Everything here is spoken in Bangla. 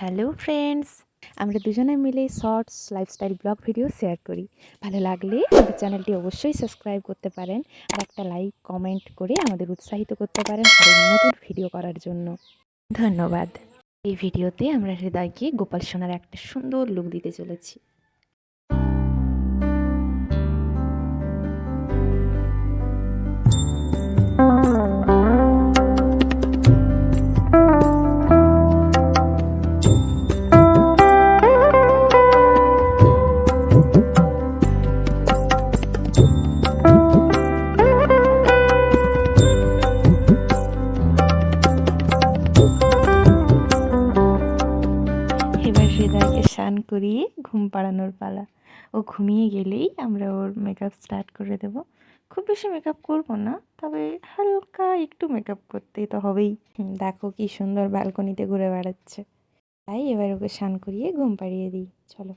হ্যালো ফ্রেন্ডস, আমরা দুজনে মিলে shorts lifestyle blog video share করি। ভালো লাগলে আমাদের চ্যানেলটি অবশ্যই সাবস্ক্রাইব করতে পারেন আর একটা লাইক কমেন্ট করে আমাদের উৎসাহিত করতে পারেন আরও নতুন ভিডিও করার জন্য। ধন্যবাদ। এই ভিডিওতে আমরা হৃদয়কে গোপাল সোনার একটা সুন্দর লুক দিতে চলেছি। স্নান করিয়ে ঘুম পাড়ানোর পালা। ও ঘুমিয়ে গেলেই আমরা ওর মেকআপ স্টার্ট করে দেব। খুব বেশি মেকআপ করব না, তবে হালকা একটু মেকআপ করতেই তো হবেই। দেখো কি সুন্দর ব্যালকনিতে ঘুরে বেড়াচ্ছে। তাই এবার ওকে স্নান করিয়ে ঘুম পাড়িয়ে দিই। চলো।